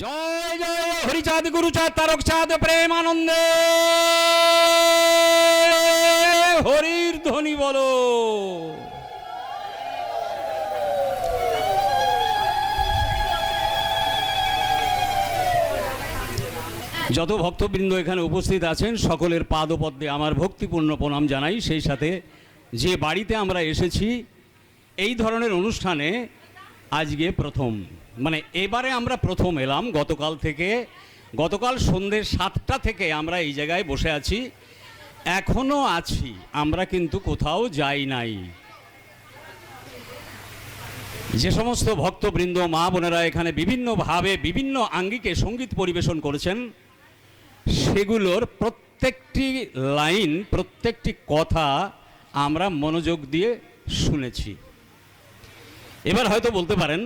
জয় জয় হরিচাঁদ, গুরুচাঁদ তারক চাঁদ প্রেম আনন্দে হরির ধ্বনি বলো। যত ভক্তবৃন্দ এখানে উপস্থিত আছেন, সকলের পাদপদ্মে আমার ভক্তিপূর্ণ প্রণাম জানাই। সেই সাথে যে বাড়িতে আমরা এসেছি, এই ধরনের অনুষ্ঠানে আজকে প্রথম। মানে এবারে আমরা প্রথম এলাম, গতকাল থেকে, গতকাল সন্ধ্যে সাতটা থেকে আমরা এই জায়গায় বসে আছি। এখনও আছি, আমরা কিন্তু কোথাও যাই নাই। যে সমস্ত ভক্তবৃন্দ, মা বোনেরা এখানে বিভিন্নভাবে বিভিন্ন আঙ্গিকে সংগীত পরিবেশন করেছেন, সেগুলোর প্রত্যেকটি লাইন, প্রত্যেকটি কথা আমরা মনোযোগ দিয়ে শুনেছি। এবার হয়তো বলতে পারেন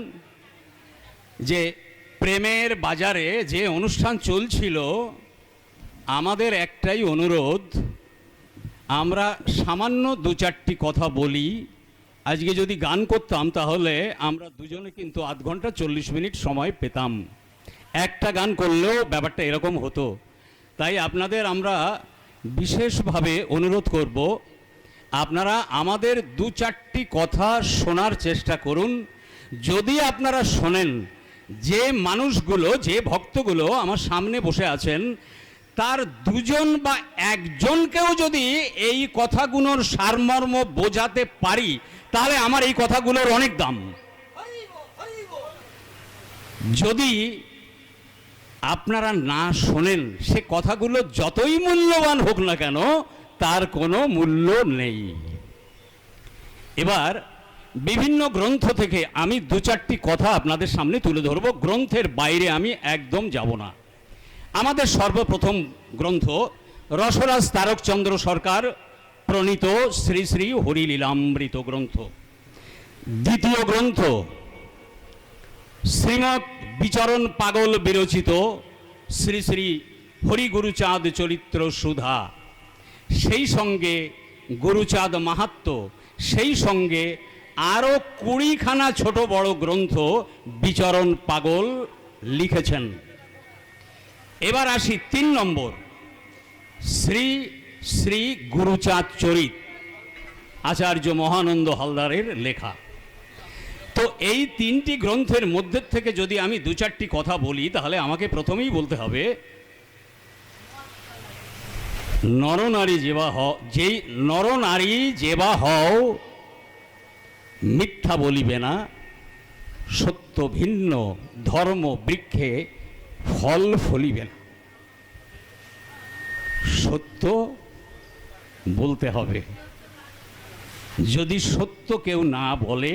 যে প্রেমের বাজারে যে অনুষ্ঠান চলছিল, আমাদের একটাই অনুরোধ, আমরা সামান্য দু চারটি কথা বলি, আজকে যদি গান করতাম তাহলে আমরা দুজনে কিন্তু আধ ঘণ্টা চল্লিশ মিনিট সময় পেতাম। একটা গান করলেও ব্যাপারটা এরকম হতো। তাই আপনাদের আমরা বিশেষভাবে অনুরোধ করব, আপনারা আমাদের দু চারটি কথা শোনার চেষ্টা করুন। যদি আপনারা শোনেন যে মানুষগুলো, যে ভক্তগুলো আমার সামনে বসে আছেন, তার দুজন বা একজনকেও যদি এই কথাগুলোর সারমর্ম বোঝাতে পারি, তাহলে আমার এই কথাগুলোর অনেক দাম। যদি আপনারা না শোনেন, সে কথাগুলো যতই মূল্যবান হোক না কেন, তার কোনো মূল্য নেই। এবার বিভিন্ন গ্রন্থ থেকে আমি দু চারটি কথা আপনাদের সামনে তুলে ধরব। গ্রন্থের বাইরে আমি একদম যাব না। আমাদের সর্বপ্রথম গ্রন্থ, রসরাজ তারকচন্দ্র সরকার প্রণীত শ্রী শ্রী হরিলীলামৃত গ্রন্থ। দ্বিতীয় গ্রন্থ, শ্রীমৎ বিচরণ পাগল বিরচিত শ্রী শ্রী হরিগুরুচাঁদ চরিত্র সুধা। সেই সঙ্গে গুরুচাঁদ মাহাত্ম, সেই সঙ্গে আরও কুড়িখানা ছোট বড় গ্রন্থ বিচরণ পাগল লিখেছেন। এবার আসি তিন নম্বর। শ্রী শ্রী গুরুচাঁদ চরিত, আচার্য মহানন্দ হালদারের লেখা। তো এই তিনটি গ্রন্থের মধ্যে থেকে যদি আমি দু চারটি কথা বলি, তাহলে আমাকে প্রথমেই বলতে হবে, নরনারী যেবা হ, যেই নরনারী যেবা হও মিথ্যা বলিবে না, সত্য ভিন্ন, ধর্ম বৃক্ষে ফল ফলিবে না। সত্য বলতে হবে। যদি সত্য কেউ না বলে,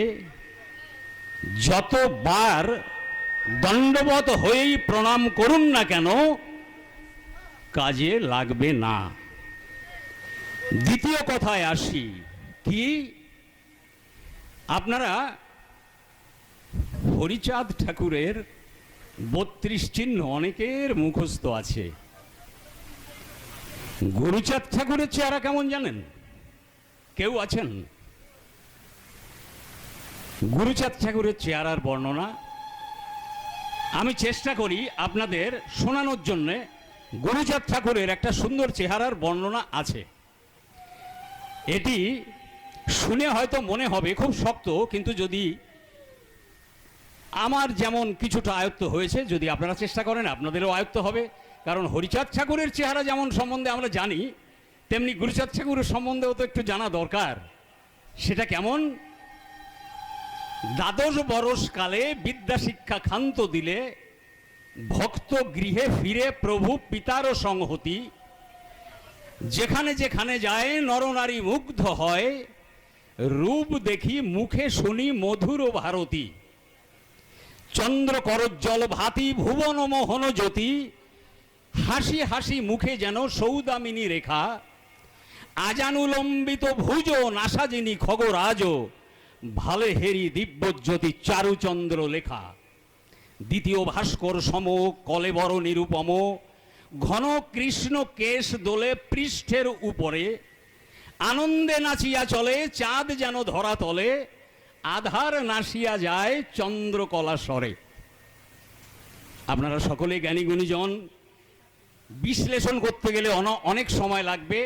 যতবার দণ্ডবত হয়েই প্রণাম করুন না কেন, কাজে লাগবে না। দ্বিতীয় কথায় আসি, কি? আপনারা হরিচাঁদ ঠাকুরের বত্রিশ চিহ্ন অনেকের মুখস্থ আছে। গুরুচাঁদ ঠাকুরের চেহারা কেমন জানেন? কেউ আছেন? গুরুচাঁদ ঠাকুরের চেহারার বর্ণনা। আমি চেষ্টা করি আপনাদের শোনানোর জন্যে গুরুচাঁদ ঠাকুরের একটা সুন্দর চেহারার বর্ণনা আছে। এটি শুনে হয়তো মনে হবে, খুব শক্ত, কিন্তু যদি আমার যেমন কিছুটা আয়ত্ত হয়েছে, যদি আপনারা চেষ্টা করেন, আপনাদেরও আয়ত্ত হবে। কারণ হরিচাঁদ ঠাকুরের চেহারা যেমন সম্বন্ধে আমরা জানি, তেমনি গুরুচাঁদ ঠাকুরের সম্বন্ধেও তো একটু জানা দরকার। সেটা কেমন? দ্বাদশ বরস কালে বিদ্যা শিক্ষা ক্ষান্ত দিলে ভক্ত গৃহে ফিরে প্রভু পিতারও সংহতি। যেখানে যেখানে যায় নরনারী মুগ্ধ হয় রূপ দেখি মুখে শুনি মধুর ভারতী। চন্দ্র করজ্জল ভাতি ভুবন মোহন জ্যোতি, হাসি হাসি মুখে যেন সৌদামিনী রেখা। আজানুলম্বিত ভুজ নাসাজিনী খগরাজ, ভালে হেরি দিব্যজ্যোতি চারুচন্দ্র লেখা। দ্বিতীয় ভাস্কর সম, কলেবর নিরুপম, ঘন কৃষ্ণ কেশ দোলে পৃষ্ঠের উপরে আনন্দে নাচিয়া চলে, চাঁদ যেন ধরা তলে, আধার নাসিয়া যায় চন্দ্রকলা স্বরে। আপনারা সকলে জ্ঞানী গুণীজন, বিশ্লেষণ করতে গেলে অনেক সময় লাগবে,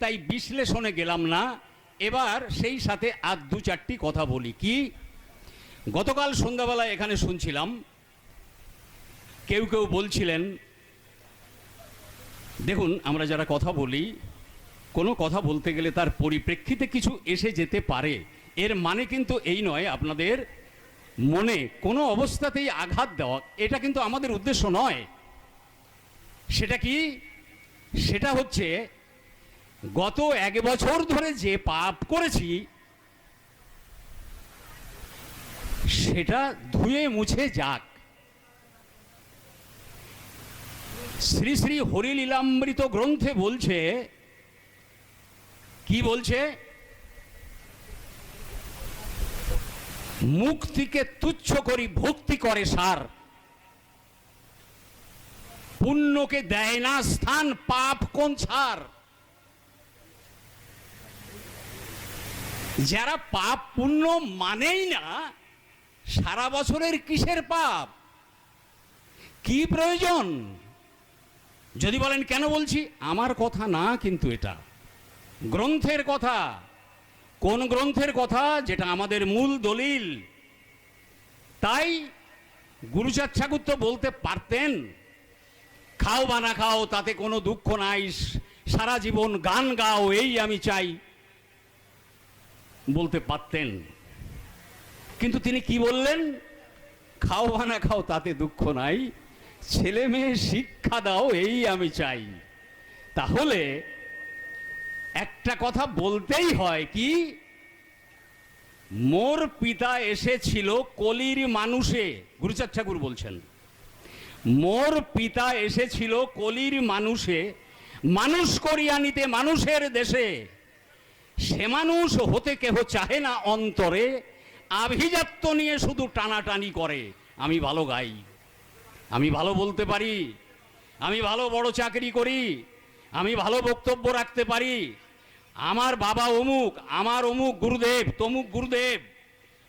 তাই বিশ্লেষণে গেলাম না। এবার সেই সাথে আর দু চারটি কথা বলি। কি? গতকাল সন্ধ্যাবেলায় এখানে শুনছিলাম, কেউ কেউ বলছিলেন, দেখুন, আমরা যারা কথা বলি কোনো কথা বলতে গেলে তার পরিপ্রেক্ষিতে কিছু এসে যেতে পারে। এর মানে কিন্তু এই নয় আপনাদের মনে কোনো অবস্থাতেই আঘাত দেওয়া। এটা কিন্তু আমাদের উদ্দেশ্য নয়। সেটা কি? সেটা হচ্ছে গত এক বছর ধরে যে পাপ করেছি, সেটা ধুয়ে মুছে যাক। শ্রী শ্রী হরিলীলামৃত গ্রন্থে বলছে কি বলছে? মুক্তিকে তুচ্ছ করি, ভক্তি করে সার। পুণ্যকে দেয় না স্থান, পাপ কোন ছাড়? যারা পাপ পুণ্য মানেই না, সারা বছরের কিসের পাপ? কি প্রয়োজন? যদি বলেন কেন বলছি? আমার কথা না কিন্তু এটা। গ্রন্থের কথা। কোন গ্রন্থের কথা? যেটা আমাদের মূল দলিল। তাই গুরুচাঁদ ঠাকুর তো বলতে পারতেন, খাও বা না খাও, তাতে কোনো দুঃখ নাই, সারা জীবন গান গাও, এই আমি চাই। বলতে পারতেন। কিন্তু তিনি কি বললেন? খাও বা না খাও, তাতে দুঃখ নাই, ছেলে মেয়ে শিক্ষা দাও, এই আমি চাই। তাহলে একটা কথা বলতেই হয় কি, মোর পিতা এসেছিল কলির মানুষে। গুরুচার ঠাকুর বলছেন, মোর পিতা এসেছিল কলির মানুষে, মানুষ করিয়া নিতে মানুষের দেশে। সে মানুষ হতে কেহ চাহে না অন্তরে, আভিজাত্য নিয়ে শুধু টানাটানি করে। আমি ভালো গাই, আমি ভালো বলতে পারি, আমি ভালো বড় চাকরি করি, আমি ভালো বক্তব্য রাখতে পারি আমার বাবা অমুক, আমার অমুক গুরুদেব, তমুক গুরুদেব।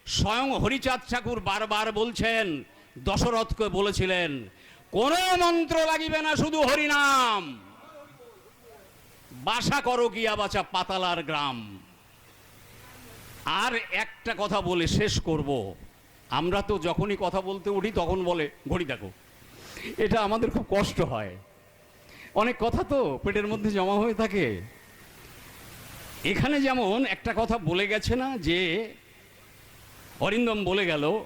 স্বয়ং হরিচাঁদ ঠাকুর বারবার বলছেন, দশরথকে বলেছিলেন, কোন মন্ত্র লাগিবে না শুধু হরিনাম। বাসা করো গিয়া বাচা পাতালার গ্রাম। আর একটা কথা বলে শেষ করব। আমরা তো যখনই কথা বলতে উঠি, তখন বলে, ঘড়ি দেখো, এটা আমাদের খুব কষ্ট হয়। অনেক কথা তো পেটের মধ্যে জমা হয়ে থাকে। এখানে যেমন একটা কথা বলে গেছে না যে, অরিন্দম বলে গেল,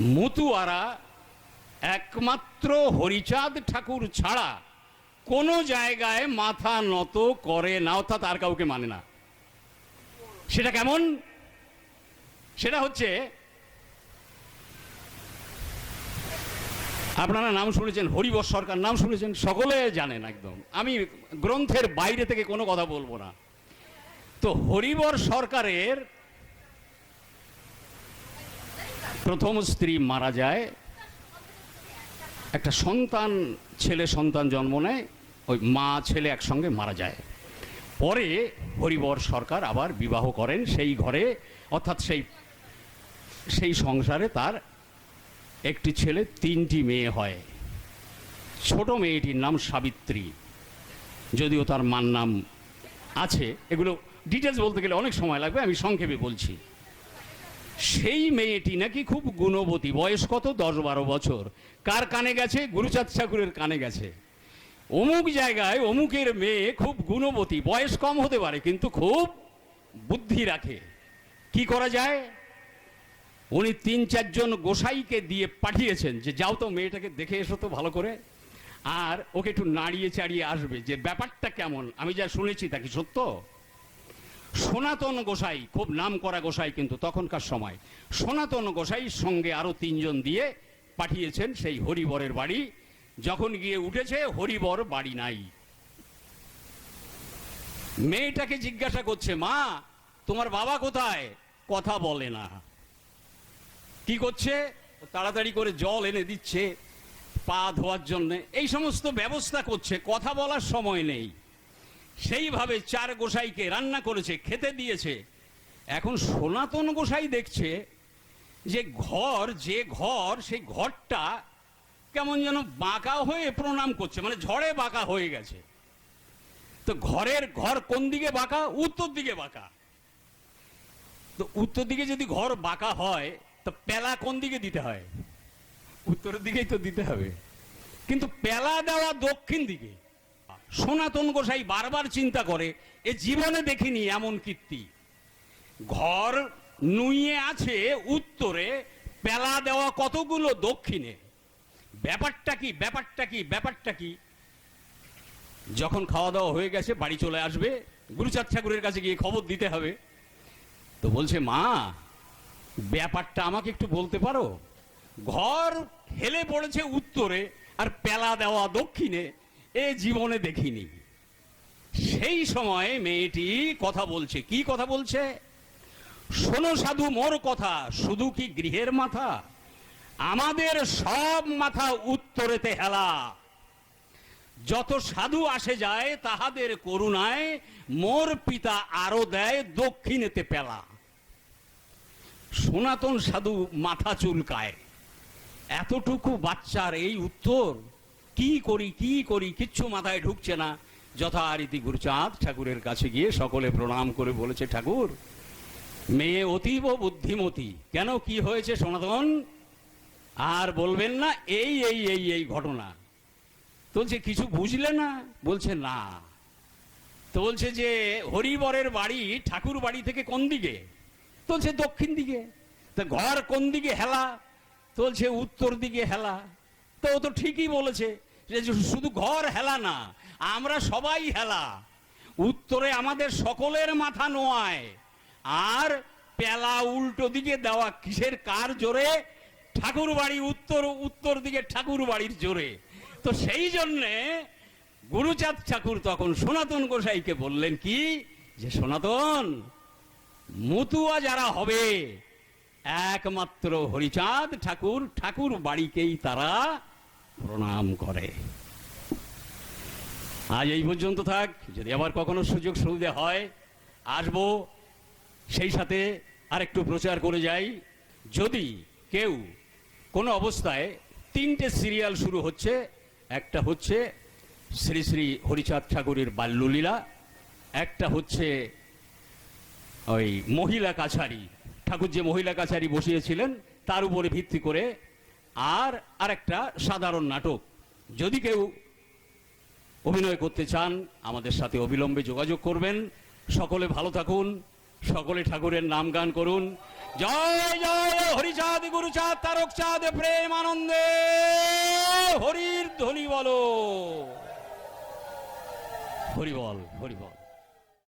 মতুয়ারা একমাত্র হরিচাঁদ ঠাকুর ছাড়া কোনো জায়গায় মাথা নত করে না, অর্থাৎ আর কাউকে মানে না। সেটা কেমন? সেটা হচ্ছে আপনারা নাম শুনেছেন হরিবর সরকার নাম শুনেছেন, সকলে জানেন একদম। আমি গ্রন্থের বাইরে থেকে কোনো কথা বলব না। তো হরিবর সরকারের প্রথম স্ত্রী মারা যায়, একটা সন্তান, ছেলে সন্তান জন্ম নেয়, ওই মা, ছেলে একসঙ্গে মারা যায়। পরে হরিবর সরকার আবার বিবাহ করেন, সেই ঘরে, অর্থাৎ সেই সেই সংসারে তার একটি ছেলে, তিনটি মেয়ে হয়। ছোট মেয়েটির নাম সাবিত্রী। যদিও তার মার নাম আছে, এগুলো ডিটেলস বলতে গেলে অনেক সময় লাগবে, আমি সংক্ষেপে বলছি। সেই মেয়েটি নাকি খুব গুণবতী, বয়স কত? দশ বারো বছর। কার কানে গেছে? গুরুচাঁদ ঠাকুরের কানে গেছে। অমুক জায়গায় অমুকের মেয়ে খুব গুণবতী, বয়স কম হতে পারে, কিন্তু খুব বুদ্ধি রাখে। কি করা যায়? উনি তিন, চারজন গোসাইকে দিয়ে পাঠিয়েছেন যে, যাও তো মেয়েটাকে দেখে এসো তো ভালো করে। আর ওকে একটু নাড়িয়ে চাড়িয়ে আসবে যে, ব্যাপারটা কেমন? আমি যা শুনেছি তা কি সত্য? সনাতন গোসাই, খুব নাম করা গোসাই কিন্তু তখনকার সময়, সনাতন গোসাই সঙ্গে আরও তিনজন দিয়ে পাঠিয়েছেন সেই হরিবরের বাড়ি। যখন গিয়ে উঠেছে, হরিবর বাড়ি নাই। মেয়েটাকে জিজ্ঞাসা করছে, মা, তোমার বাবা কোথায়? কথা বলে না। কি করছে? তাড়াতাড়ি করে জল এনে দিচ্ছে পা ধোয়ার জন্য। এই সমস্ত ব্যবস্থা করছে, কথা বলার সময় নেই। সেইভাবে চার গোসাইকে রান্না করেছে, খেতে দিয়েছে। এখন সনাতন গোসাই দেখছে যে ঘর যে ঘর, সেই ঘরটা কেমন যেন বাঁকা হয়ে প্রণাম করছে মানে ঝড়ে বাঁকা হয়ে গেছে। তো ঘরের ঘর কোন দিকে বাঁকা? উত্তর দিকে বাঁকা। তো উত্তর দিকে যদি ঘর বাঁকা হয় তো পেলা কোন দিকে দিতে হয়? উত্তরের দিকেই তো দিতে হবে। কিন্তু পেলা দেওয়া দক্ষিণ দিকে। সনাতন গোসাই বারবার চিন্তা করে, এ জীবনে দেখিনি এমন কীর্তি। ঘর নুইয়ে আছে উত্তরে, পেলা দেওয়া কতগুলো দক্ষিণে? ব্যাপারটা কি ব্যাপারটা কি ব্যাপারটা কি? যখন খাওয়া দাওয়া হয়ে গেছে, বাড়ি চলে আসবে, গুরুচাঁদ ঠাকুরের কাছে গিয়ে খবর দিতে হবে। তো বলছে, মা ব্যাপারটা আমাকে একটু বলতে পারো? ঘর হেলে পড়েছে উত্তরে আর পেলা দেওয়া দক্ষিণে, এ জীবনে দেখিনি। সেই সময় মেয়েটি কথা বলছে। কি কথা বলছে? শোনো সাধু, মোর কথা, শুধু কি গৃহের মাথা? আমাদের সব মাথা উত্তরেতে হেলা। যত সাধু আসে যায়, তাহাদের করুণায় মোর পিতা আরও দেয় দক্ষিণেতে পেলা। সনাতন সাধু মাথা চুলকায়। এতটুকু বাচ্চার এই উত্তর, কি করি কি করি, কিচ্ছু মাথায় ঢুকছে না। যথারীতি গুরুচাঁদ ঠাকুরের কাছে গিয়ে সকলে প্রণাম করে বলেছে, ঠাকুর, মেয়ে অতীব বুদ্ধিমতী, কেন কি হয়েছে সনাতন? আর বলবেন না, এই এই এই এই ঘটনা। তো বলছে, কিছু বুঝলে না? বলছে, না। তো বলছে যে, হরিবরের বাড়ি ঠাকুর বাড়ি থেকে কোন দিকে? তো বলছে দক্ষিণ দিকে। তা ঘর কোন দিকে হেলা? তো বলছে উত্তর দিকে হেলা। তো ও তো ঠিকই বলেছে যে শুধু ঘর হেলা না, আমরা সবাই হেলা। উত্তরে আমাদের সকলের মাথা নোয়ায়। আর পেলা উল্টো দিকে দেওয়া কিসের কার জোরে? ঠাকুর বাড়ি উত্তর উত্তর দিকে ঠাকুর বাড়ির জোরে। তো সেই জন্যে গুরুচাঁদ ঠাকুর তখন সনাতন গোসাইকে বললেন, কি? যে সনাতন? মতুয়া যারা হবে, একমাত্র হরিচাঁদ ঠাকুর ঠাকুর বাড়িকেই তারা প্রণাম করে। আজ এই পর্যন্ত থাক, যদি আবার কখনো সুযোগ সুবিধা হয়, আসব। সেই সাথে আরেকটু প্রচার করে যাই। যদি কেউ কোনো অবস্থায় তিনটে সিরিয়াল শুরু হচ্ছে, একটা হচ্ছে শ্রী শ্রী হরিচাঁদ ঠাকুরের বাল্যলীলা, একটা হচ্ছে ওই মহিলা কাছারি, ঠাকুর যে মহিলা কাছারি বসিয়েছিলেন, তার উপরে ভিত্তি করে আর আরেকটা সাধারণ নাটক। যদি কেউ অভিনয় করতে চান, আমাদের সাথে অবিলম্বে যোগাযোগ করবেন। সকলে ভালো থাকুন, সকলে ঠাকুরের নাম গান করুন। জয় জয়, হরিচাঁদ, গুরুচাঁদ তারক চাঁদ প্রেম, আনন্দে, হরির ধ্বনি বলো। হরি বল হরি বল